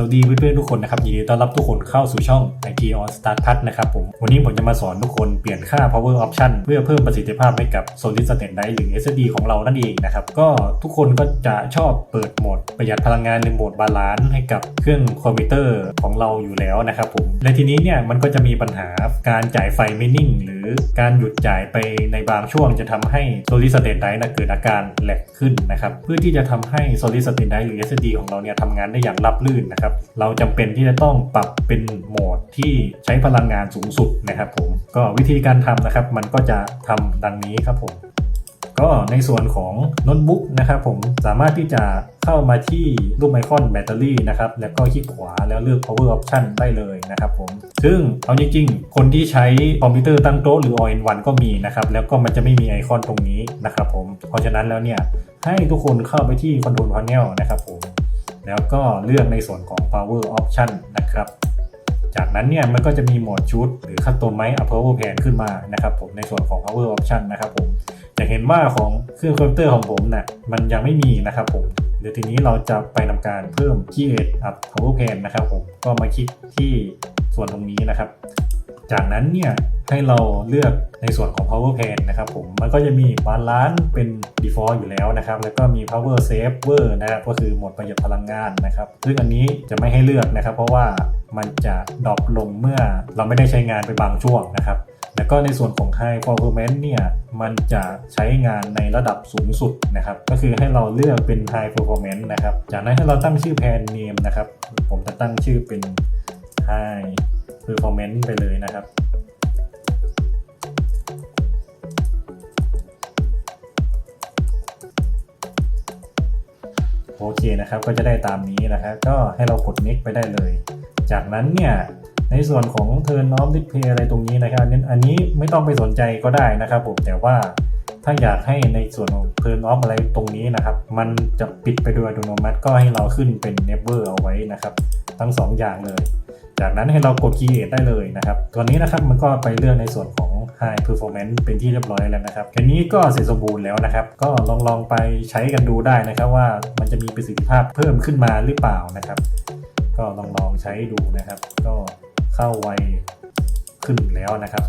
สวัสดีเพื่อนๆทุกคนนะครับยินดีต้อนรับทุกคนเข้าสู่ช่อง IT on Start Plus นะครับผมวันนี้ผมจะมาสอนทุกคนเปลี่ยนค่า power option เพื่อเพิ่มประสิทธิภาพให้กับ solid state drive หรือ SSD ของเรานั่นเองนะครับก็ทุกคนก็จะชอบเปิดโหมดประหยัดพลังงานหรือโหมดบาลานซ์ให้กับเครื่องคอมพิวเตอร์ของเราอยู่แล้วนะครับผมและทีนี้เนี่ยมันก็จะมีปัญหาการจ่ายไฟไม่นิ่ง หรือการหยุดจ่ายไปในบางช่วงจะทำให้ solid state drive นะเกิดอาการแหลกขึ้นนะครับเพื่อที่จะทำให้ solid state drive หรือ SSD ของเราเนี่ยทำงานได้อย่างราบรื่นนะครับเราจำเป็นที่จะต้องปรับเป็นโหมดที่ใช้พลังงานสูงสุดนะครับผมก็วิธีการทำนะครับ มันก็จะทำดังนี้ครับผมก็ในส่วนของโน้ตบุ๊กนะครับผมสามารถที่จะเข้ามาที่รูปไอคอนแบตเตอรี่นะครับแล้วก็คลิกขวาแล้วเลือก power option ได้เลยนะครับผมซึ่งเอาจริงๆ คนที่ใช้คอมพิวเตอร์ตั้งโต๊ะหรือ all in one ก็มีนะครับแล้วก็มันจะไม่มีไอคอนตรงนี้นะครับผมเพราะฉะนั้นแล้วเนี่ยให้ทุกคนเข้าไปที่ control panel นะครับผมแล้วก็เลือกในส่วนของ power option นะครับ จากนั้นเนี่ยมันก็จะมีโหมดชุดหรือคัสตอมไมซ์ power plan ขึ้นมานะครับผมในส่วนของ power option นะครับผมจะเห็นว่าของเครื่องคอมพิวเตอร์ของผมนะ่ะมันยังไม่มีนะครับผมเดี๋ยวทีนี้เราจะไปทำการเพิ่ม create up power plan นะครับผมก็มาคลิกที่ส่วนตรงนี้นะครับ จากนั้นเนี่ยให้เราเลือกในส่วนของ power pan นะครับผมมันก็จะมี balance เป็น default อยู่แล้วนะครับ แล้วก็มี power saver นะครับก็คือโหมดประหยัดพลังงานนะครับ ซึ่งอันนี้จะไม่ให้เลือกนะครับ เพราะว่ามันจะดรอปลงเมื่อเราไม่ได้ใช้งานไปบางช่วงนะครับแล้วก็ในส่วนของ High Performance เนี่ย มันจะใช้งานในระดับสูงสุดนะครับ ก็คือให้เราเลือกเป็น High Performance นะครับ จากนั้นให้เราตั้งชื่อแพนเนมนะครับ ผมจะตั้งชื่อเป็น High Performance ไปเลยนะครับโอเคนะครับก็จะได้ตามนี้นะครับก็ให้เรากด next ไปได้เลย จากนั้นเนี่ยในส่วนของ turn off display อะไรตรงนี้นะครับอันนี้อันนี้ไม่ต้องไปสนใจก็ได้นะครับผมแต่ว่าถ้าอยากให้ในส่วนของ turn off อะไรตรงนี้นะครับ มันจะปิดไปโดยอัตโนมัติก็ให้เราขึ้นเป็น never เอาไว้นะครับ ทั้ง2อย่างเลย จากนั้นให้เรากด create ได้เลยนะครับตัวนี้นะครับมันก็ไปเลือกในส่วนของ high performance เป็นที่เรียบร้อยแล้วนะครับแค่นี้ก็เสร็จสมบูรณ์แล้วนะครับ ก็ลองลองไปใช้กันดูได้นะครับว่ามันจะมีประสิทธิภาพเพิ่มขึ้นมาหรือเปล่านะครับ ก็ลองลองใช้ดูนะครับ ก็เข้าไวขึ้นแล้วนะครับ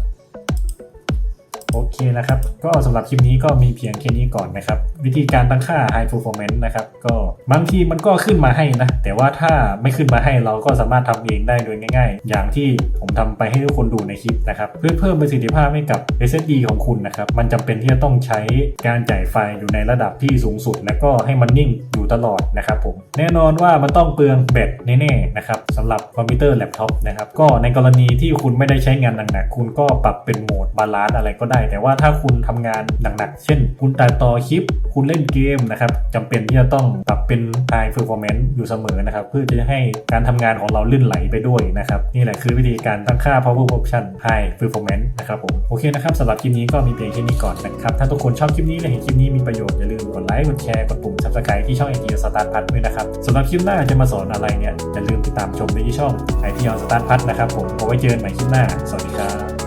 โอเคนะครับ ก็สำหรับคลิปนี้ก็มีเพียงแค่นี้ก่อนนะครับ วิธีการตั้งค่า High Performance นะครับ ก็บางทีมันก็ขึ้นมาให้นะ แต่ว่าถ้าไม่ขึ้นมาให้เราก็สามารถทำเองได้โดยง่าย ๆ อย่างที่ผมทำไปให้ทุกคนดูในคลิปนะครับ เพื่อเพิ่มประสิทธิภาพให้กับ SSD ของคุณนะครับ มันจำเป็นที่จะต้องใช้การจ่ายไฟอยู่ในระดับที่สูงสุด และก็ให้มันนิ่งอยู่ตลอดนะครับผม แน่นอนว่ามันต้องเปลืองแบตแน่ๆนะครับสำหรับคอมพิวเตอร์แล็ปท็อปนะครับ ก็ในกรณีที่คุณไม่ได้ใช้งานหนักๆคุณก็ปรับเป็นโหมดบาลานซ์อะไรก็ได้แต่ว่าถ้าคุณทำงานหนักๆ เช่น คุณตัดต่อคลิป คุณเล่นเกมนะครับจำเป็นที่จะต้องปรับเป็น High Performance อยู่เสมอนะครับ เพื่อจะให้การทำงานของเราลื่นไหลไปด้วยนะครับ นี่แหละคือวิธีการตั้งค่า Power Option High Performance นะครับผมโอเคนะครับสำหรับคลิปนี้ก็มีเพียงแค่นี้ก่อนนะครับ ถ้าทุกคนชอบคลิปนี้และเห็นคลิปนี้มีประโยชน์อย่าลืมกดไลค์กดแชร์กดปุ่ม Subscribe ที่ช่อง IT Start พัทด้วยนะครับสำหรับคลิปหน้าจะมาสอนอะไรเนี่ยอย่าลืมติดตามชมได้ที่ช่อง IT Start พัทนะครับผมเอาไว้เจอกันใหม่คลิปหน้าสวัสดีครับ